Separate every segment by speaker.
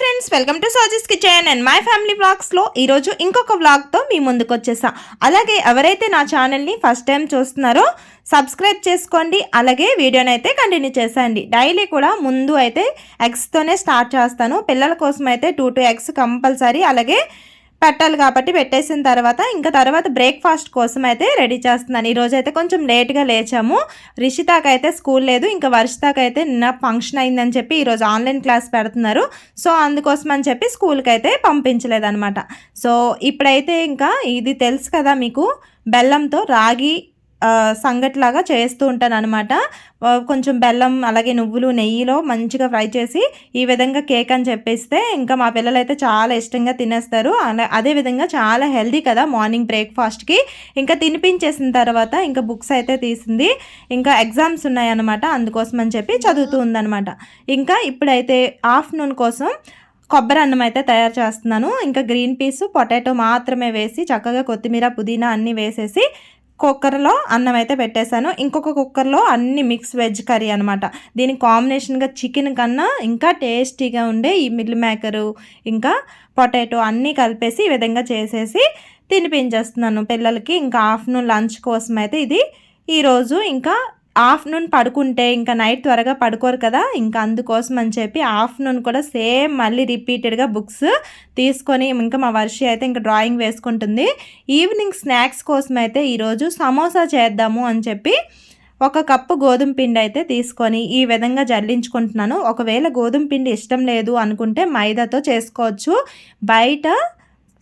Speaker 1: Friends welcome to Soji's kitchen and my family వ్లాగ్స్లో ఈరోజు ఇంకొక వ్లాగ్తో మీ ముందుకు వచ్చేసాం. అలాగే ఎవరైతే నా ఛానల్ని ఫస్ట్ టైం చూస్తున్నారో సబ్స్క్రైబ్ చేసుకోండి. అలాగే వీడియోని అయితే కంటిన్యూ చేసేయండి. డైలీ కూడా ముందు అయితే ఎగ్స్తోనే స్టార్ట్ చేస్తాను. పిల్లల కోసం అయితే టూ టూ ఎగ్స్ కంపల్సరీ అలాగే పెట్టాలి కాబట్టి పెట్టేసిన తర్వాత ఇంకా తర్వాత బ్రేక్ఫాస్ట్ కోసం అయితే రెడీ చేస్తున్నాను. ఈరోజు అయితే కొంచెం లేట్గా లేచాము. రిషితాకైతే స్కూల్ లేదు. ఇంకా వర్షితాకైతే నిన్న ఫంక్షన్ అయిందని చెప్పి ఈరోజు ఆన్లైన్ క్లాస్ పెడుతున్నారు. సో అందుకోసం అని చెప్పి స్కూల్కి అయితే పంపించలేదన్నమాట. సో ఇప్పుడైతే ఇంకా ఇది తెలుసు కదా మీకు బెల్లంతో రాగి సంగట్లాగా చేస్తూ ఉంటాను అనమాట కొంచెం బెల్లం అలాగే నువ్వులు నెయ్యిలో మంచిగా ఫ్రై చేసి ఈ విధంగా కేక్ అని చెప్పేస్తే ఇంకా మా పిల్లలు అయితే చాలా ఇష్టంగా తినేస్తారు. అలా అదేవిధంగా చాలా హెల్దీ కదా మార్నింగ్ బ్రేక్ఫాస్ట్కి. ఇంకా తినిపించేసిన తర్వాత ఇంకా బుక్స్ అయితే తీసింది. ఇంకా ఎగ్జామ్స్ ఉన్నాయన్నమాట అందుకోసం అని చెప్పి చదువుతూ ఉందన్నమాట. ఇంకా ఇప్పుడైతే ఆఫ్టర్నూన్ కోసం కొబ్బరి అన్నం అయితే తయారు చేస్తున్నాను. ఇంకా గ్రీన్ పీస్ పొటాటో మాత్రమే వేసి చక్కగా కొత్తిమీర పుదీనా అన్నీ వేసేసి కుక్కర్లో అన్నం అయితే పెట్టేశాను. ఇంకొక కుక్కర్లో అన్ని మిక్స్ వెజ్ కర్రీ అనమాట దీనికి కాంబినేషన్గా చికెన్ కన్నా ఇంకా టేస్టీగా ఉండే ఈ మిల్ మేకరు ఇంకా పొటాటో అన్నీ కలిపేసి ఈ విధంగా చేసేసి తినిపించేస్తున్నాను పిల్లలకి. ఇంకా ఆఫ్టర్నూన్ లంచ్ కోసం అయితే ఇది ఈరోజు ఇంకా ఆఫ్టర్నూన్ పడుకుంటే ఇంకా నైట్ త్వరగా పడుకోరు కదా ఇంకా అందుకోసం అని చెప్పి ఆఫ్టర్నూన్ కూడా సేమ్ మళ్ళీ రిపీటెడ్గా బుక్స్ తీసుకొని ఇంకా మా వర్షి అయితే ఇంకా డ్రాయింగ్ వేసుకుంటుంది. ఈవినింగ్ స్నాక్స్ కోసం అయితే ఈరోజు సమోసా చేద్దాము అని చెప్పి ఒక కప్పు గోధుమ పిండి అయితే తీసుకొని ఈ విధంగా జల్లించుకుంటున్నాను. ఒకవేళ గోధుమ పిండి ఇష్టం లేదు అనుకుంటే మైదాతో చేసుకోవచ్చు. బయట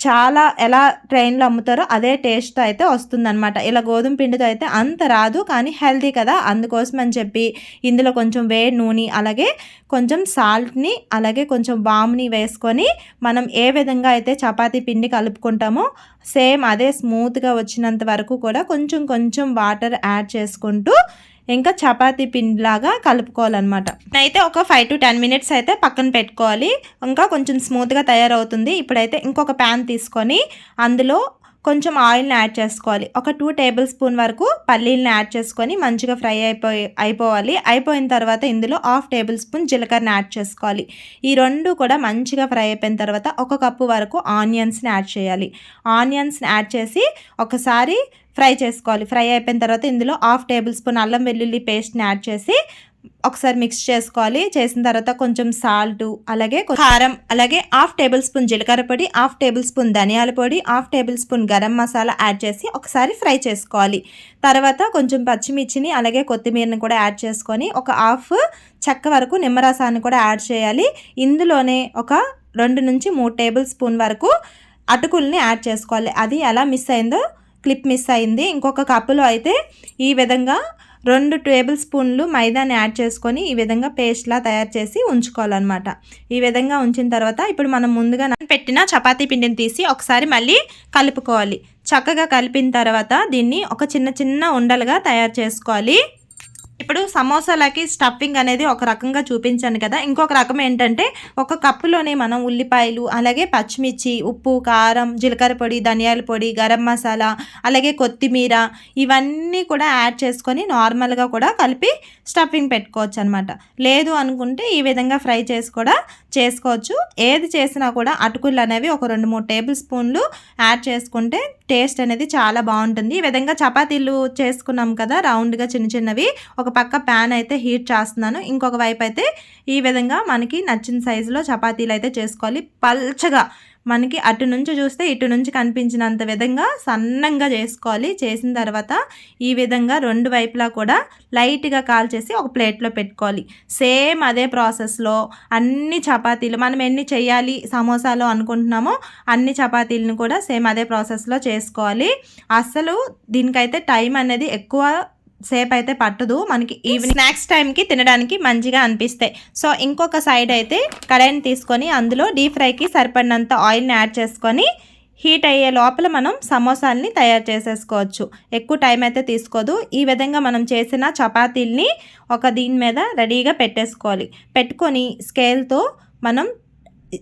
Speaker 1: చాలా ఎలా ట్రైన్లో అమ్ముతారో అదే టేస్ట్ అయితే వస్తుందన్నమాట. ఇలా గోధుమ పిండితో అయితే అంత రాదు కానీ హెల్తీ కదా. అందుకోసం అని చెప్పి ఇందులో కొంచెం వేడి నూనె అలాగే కొంచెం సాల్ట్ని అలాగే కొంచెం బామ్ని వేసుకొని మనం ఏ విధంగా అయితే చపాతీ పిండి కలుపుకుంటామో సేమ్ అదే స్మూత్గా వచ్చినంత వరకు కూడా కొంచెం కొంచెం వాటర్ యాడ్ చేసుకుంటూ ఇంకా చపాతీ పిండిలాగా కలుపుకోవాలన్నమాట. అయితే ఒక ఫైవ్ టు టెన్ మినిట్స్ అయితే పక్కన పెట్టుకోవాలి. ఇంకా కొంచెం స్మూత్గా తయారవుతుంది. ఇప్పుడైతే ఇంకొక ప్యాన్ తీసుకొని అందులో కొంచెం ఆయిల్ని యాడ్ చేసుకోవాలి. ఒక టూ టేబుల్ స్పూన్ వరకు పల్లీలను యాడ్ చేసుకొని మంచిగా ఫ్రై అయిపోయి అయిపోవాలి. అయిపోయిన తర్వాత ఇందులో హాఫ్ టేబుల్ స్పూన్ జీలకర్రని యాడ్ చేసుకోవాలి. ఈ రెండు కూడా మంచిగా ఫ్రై అయిపోయిన తర్వాత ఒక కప్పు వరకు ఆనియన్స్ని యాడ్ చేయాలి. ఆనియన్స్ని యాడ్ చేసి ఒకసారి ఫ్రై చేసుకోవాలి. ఫ్రై అయిపోయిన తర్వాత ఇందులో హాఫ్ టేబుల్ స్పూన్ అల్లం వెల్లుల్లి పేస్ట్ని యాడ్ చేసి ఒకసారి మిక్స్ చేసుకోవాలి. చేసిన తర్వాత కొంచెం సాల్ట్ అలాగే కారం అలాగే హాఫ్ టేబుల్ స్పూన్ జీలకర్ర పొడి హాఫ్ టేబుల్ స్పూన్ ధనియాల పొడి half tablespoon garam masala add చేసి ఒకసారి ఫ్రై చేసుకోవాలి. తర్వాత కొంచెం పచ్చిమిర్చిని అలాగే కొత్తిమీరని కూడా యాడ్ చేసుకొని ఒక హాఫ్ చెక్క వరకు నిమ్మరసాన్ని కూడా యాడ్ చేయాలి. ఇందులోనే ఒక రెండు నుంచి మూడు టేబుల్ స్పూన్ వరకు అటుకుల్ని యాడ్ చేసుకోవాలి. అది ఎలా మిస్ అయిందో క్లిప్ మిస్ అయింది. ఇంకొక కప్పులో అయితే ఈ విధంగా రెండు టేబుల్ స్పూన్లు మైదాని యాడ్ చేసుకొని ఈ విధంగా పేస్ట్లా తయారు చేసి ఉంచుకోవాలన్నమాట. ఈ విధంగా ఉంచిన తర్వాత ఇప్పుడు మనం ముందుగా పెట్టిన చపాతీ పిండిని తీసి ఒకసారి మళ్ళీ కలుపుకోవాలి. చక్కగా కలిపిన తర్వాత దీన్ని ఒక చిన్న చిన్న ఉండలుగా తయారు చేసుకోవాలి. ఇప్పుడు సమోసాలకి స్టఫింగ్ అనేది ఒక రకంగా చూపించాను కదా. ఇంకొక రకం ఏంటంటే ఒక కప్పులోనే మనం ఉల్లిపాయలు అలాగే పచ్చిమిర్చి ఉప్పు కారం జీలకర్ర పొడి ధనియాల పొడి గరం మసాలా అలాగే కొత్తిమీర ఇవన్నీ కూడా యాడ్ చేసుకొని నార్మల్గా కూడా కలిపి స్టఫింగ్ పెట్టుకోవచ్చు అనమాట లేదు అనుకుంటే ఈ విధంగా ఫ్రై చేసి కూడా చేసుకోవచ్చు. ఏది చేసినా కూడా అటుకులు అనేవి ఒక రెండు మూడు టేబుల్ స్పూన్లు యాడ్ చేసుకుంటే టేస్ట్ అనేది చాలా బాగుంటుంది. ఈ విధంగా చపాతీలు చేసుకున్నాం కదా రౌండ్గా చిన్న చిన్నవి. ఒక పక్క ప్యాన్ అయితే హీట్ చేస్తున్నాను. ఇంకొక వైపు అయితే ఈ విధంగా మనకి నచ్చిన సైజులో చపాతీలు అయితే చేసుకోవాలి. పల్చగా మనకి అటు నుంచి చూస్తే ఇటు నుంచి కనిపించినంత విధంగా సన్నంగా చేసుకోవాలి. చేసిన తర్వాత ఈ విధంగా రెండు వైపులా కూడా లైట్గా కాల్చేసి ఒక ప్లేట్లో పెట్టుకోవాలి. సేమ్ అదే ప్రాసెస్లో అన్ని చపాతీలు మనం ఎన్ని చేయాలి సమోసాలు అనుకుంటున్నామో అన్ని చపాతీలను కూడా సేమ్ అదే ప్రాసెస్లో చేసుకోవాలి. అస్సలు దీనికైతే టైం అనేది ఎక్కువ సేపు అయితే పట్టదు. మనకి ఈవినింగ్ స్నాక్స్ టైంకి తినడానికి మంచిగా అనిపిస్తాయి సో ఇంకొక సైడ్ అయితే కడాయిని తీసుకొని అందులో డీప్ ఫ్రైకి సరిపడినంత ఆయిల్ని యాడ్ చేసుకొని హీట్ అయ్యే లోపల మనం సమోసాల్ని తయారు చేసేసుకోవచ్చు. ఎక్కువ టైం అయితే తీసుకోదు. ఈ విధంగా మనం చేసిన చపాతీల్ని ఒక దీని మీద రెడీగా పెట్టేసుకోవాలి. పెట్టుకొని స్కేల్తో మనం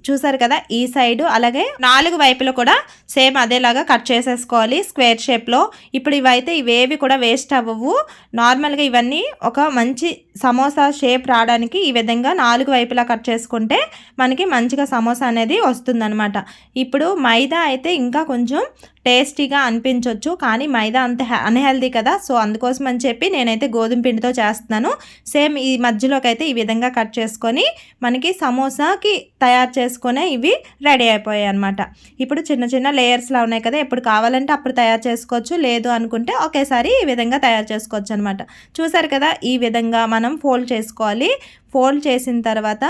Speaker 1: చూసారు కదా ఈ సైడు అలాగే నాలుగు వైపులు కూడా సేమ్ అదేలాగా కట్ చేసేసుకోవాలి స్క్వేర్ షేప్లో. ఇప్పుడు ఇవైతే ఇవేవి కూడా వేస్ట్ అవ్వవు. నార్మల్గా ఇవన్నీ ఒక మంచి సమోసా షేప్ రావడానికి ఈ విధంగా నాలుగు వైపులా కట్ చేసుకుంటే మనకి మంచిగా సమోసా అనేది వస్తుందన్నమాట. ఇప్పుడు మైదా అయితే ఇంకా కొంచెం టేస్టీగా అనిపించవచ్చు కానీ మైదా అంత అన్హెల్దీ కదా సో అందుకోసం అని చెప్పి నేనైతే గోధుమ పిండితో చేస్తున్నాను. సేమ్ ఈ మధ్యలోకి అయితే ఈ విధంగా కట్ చేసుకొని మనకి సమోసాకి తయారు చేసుకునే ఇవి రెడీ అయిపోయాయి అనమాట ఇప్పుడు చిన్న చిన్న లేయర్స్లా ఉన్నాయి కదా ఎప్పుడు కావాలంటే అప్పుడు తయారు చేసుకోవచ్చు లేదు అనుకుంటే ఒకేసారి ఈ విధంగా తయారు చేసుకోవచ్చు అనమాట చూసారు కదా ఈ విధంగా మనం ఫోల్డ్ చేసుకోవాలి. ఫోల్డ్ చేసిన తర్వాత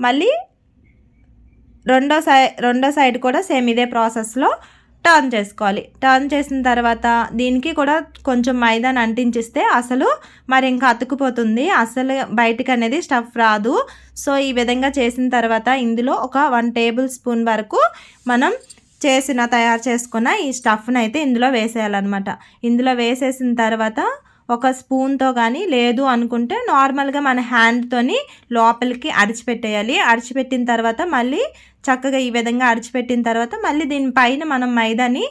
Speaker 1: మళ్ళీ రెండో సైడ్ రెండో సైడ్ కూడా సేమ్ ఇదే ప్రాసెస్లో టర్న్ చేసుకోవాలి. టర్న్ చేసిన తర్వాత దీనికి కూడా కొంచెం మైదాని అంటించిస్తే అసలు మరి ఇంకా అతుకుపోతుంది అసలు బయటకు అనేది స్టఫ్ రాదు. సో ఈ విధంగా చేసిన తర్వాత ఇందులో ఒక వన్ టేబుల్ స్పూన్ వరకు మనం చేసిన తయారు చేసుకున్న ఈ స్టఫ్ని అయితే ఇందులో వేసేయాలన్నమాట. ఇందులో వేసేసిన తర్వాత ఒక స్పూన్తో కానీ లేదు అనుకుంటే నార్మల్గా మన హ్యాండ్తోని లోపలికి అరిచిపెట్టేయాలి. అడిచిపెట్టిన తర్వాత మళ్ళీ చక్కగా ఈ విధంగా అరిచిపెట్టిన తర్వాత మళ్ళీ దీనిపైన మనం మైదాని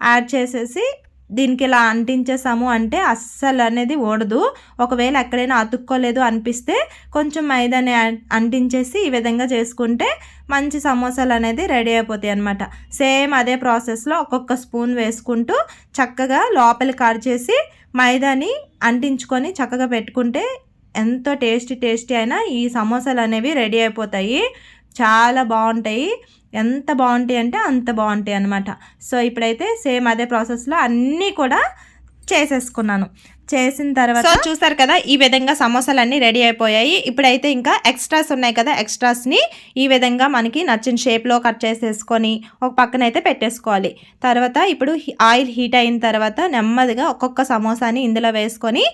Speaker 1: యాడ్ చేసేసి దీనికి ఇలా అంటించేసాము అంటే అస్సలు అనేది ఓడదు ఒకవేళ ఎక్కడైనా అతుక్కోలేదు అనిపిస్తే కొంచెం మైదాని అంటించేసి ఈ విధంగా చేసుకుంటే మంచి సమోసాలు అనేది రెడీ అయిపోతాయి అనమాట సేమ్ అదే ప్రాసెస్లో ఒక్కొక్క స్పూన్ వేసుకుంటూ చక్కగా లోపలి కట్ చేసి మైదాని అంటించుకొని చక్కగా పెట్టుకుంటే ఎంతో టేస్టీ టేస్టీ అయినా ఈ సమోసాలు అనేవి రెడీ అయిపోతాయి. చాలా బాగుంటాయి. ఎంత బాగుంటాయి అంటే అంత బాగుంటాయి అనమాట సో ఇప్పుడైతే సేమ్ అదే ప్రాసెస్లో అన్నీ కూడా చేసేసుకున్నాను. చేసిన తర్వాత సో చూసారు కదా ఈ విధంగా సమోసాలు అన్నీ రెడీ అయిపోయాయి. ఇప్పుడైతే ఇంకా ఎక్స్ట్రాస్ ఉన్నాయి కదా ఎక్స్ట్రాస్ని ఈ విధంగా మనకి నచ్చిన షేప్లో కట్ చేసేసుకొని ఒక పక్కన అయితే పెట్టేసుకోవాలి. తర్వాత ఇప్పుడు ఆయిల్ హీట్ అయిన తర్వాత నెమ్మదిగా ఒక్కొక్క సమోసాని ఇందులో వేసుకొని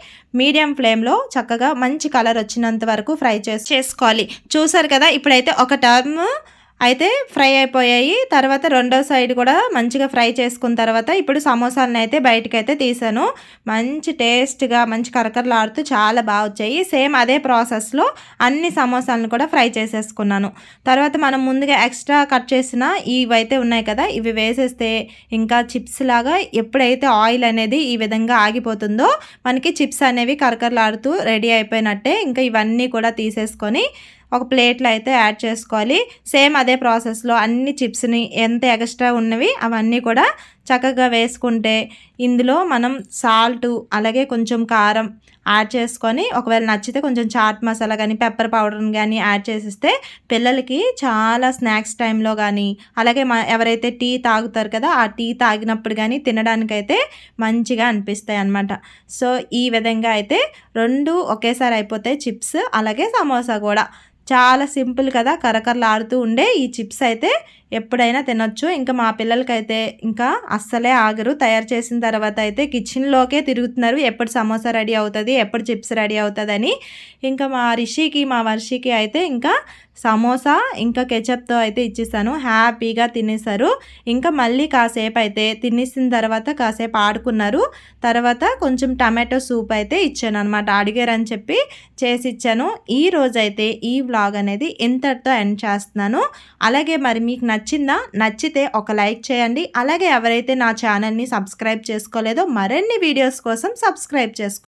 Speaker 1: మీడియం ఫ్లేమ్లో చక్కగా మంచి కలర్ వచ్చినంత వరకు ఫ్రై చేసి చేసుకోవాలి. చూసారు కదా ఇప్పుడైతే ఒక టర్మ్ అయితే ఫ్రై అయిపోయాయి. తర్వాత రెండో సైడ్ కూడా మంచిగా ఫ్రై చేసుకున్న తర్వాత ఇప్పుడు సమోసాలను అయితే బయటకైతే తీసాను. మంచి టేస్ట్గా మంచి కరకరలాడుతూ చాలా బాగా వచ్చాయి. సేమ్ అదే ప్రాసెస్లో అన్ని సమోసాలను కూడా ఫ్రై చేసేసుకున్నాను. తర్వాత మనం ముందుగా ఎక్స్ట్రా కట్ చేసిన ఇవైతే ఉన్నాయి కదా ఇవి వేసేస్తే ఇంకా చిప్స్ లాగా ఎప్పుడైతే ఆయిల్ అనేది ఈ విధంగా ఆగిపోతుందో మనకి చిప్స్ అనేవి కరకరలాడుతూ రెడీ అయిపోయినట్టే ఇంకా ఇవన్నీ కూడా తీసేసుకొని ఒక ప్లేట్లో అయితే యాడ్ చేసుకోవాలి. సేమ్ అదే ప్రాసెస్లో అన్ని చిప్స్ని ఎంత ఎక్స్ట్రా ఉన్నవి అవన్నీ కూడా చక్కగా వేసుకుంటే ఇందులో మనం సాల్ట్ అలాగే కొంచెం కారం యాడ్ చేసుకొని ఒకవేళ నచ్చితే కొంచెం చాట్ మసాలా కానీ పెప్పర్ పౌడర్ని కానీ యాడ్ చేసిస్తే పిల్లలకి చాలా స్నాక్స్ టైంలో కానీ అలాగే ఎవరైతే టీ తాగుతారు కదా ఆ టీ తాగినప్పుడు కానీ తినడానికైతే మంచిగా అనిపిస్తాయి అనమాట సో ఈ విధంగా అయితే రెండు ఒకేసారి అయిపోతాయి చిప్స్ అలాగే సమోసా కూడా. చాలా సింపుల్ కదా కరకరలాడుతూ ఉండే ఈ చిప్స్ అయితే ఎప్పుడైనా తినొచ్చు. ఇంకా మా పిల్లలకైతే ఇంకా అస్సలే ఆగరు. తయారు చేసిన తర్వాత అయితే కిచెన్లోకే తిరుగుతున్నారు. ఎప్పుడు సమోసా రెడీ అవుతుంది ఎప్పుడు చిప్స్ రెడీ అవుతుందని. ఇంకా మా రిషికి మా వర్షికి అయితే ఇంకా సమోసా ఇంకా కెచప్తో అయితే ఇచ్చేసాను. హ్యాపీగా తినేసారు. ఇంకా మళ్ళీ కాసేపు అయితే తినేసిన తర్వాత కాసేపు ఆడుకున్నారు. తర్వాత కొంచెం టమాటో సూప్ అయితే ఇచ్చాను అనమాట అడిగారని చెప్పి చేసి ఇచ్చాను. ఈ రోజైతే ఈ వ్లాగ్ అనేది ఇంతటితో ఎండ్ చేస్తున్నాను. అలాగే మరి మీకు నచ్చిందా నచ్చితే ఒక లైక్ చేయండి. అలాగే ఎవరైతే నా ఛానల్ని సబ్స్క్రైబ్ చేసుకోలేదో మరిన్ని వీడియోస్ కోసం సబ్స్క్రైబ్ చేసుకో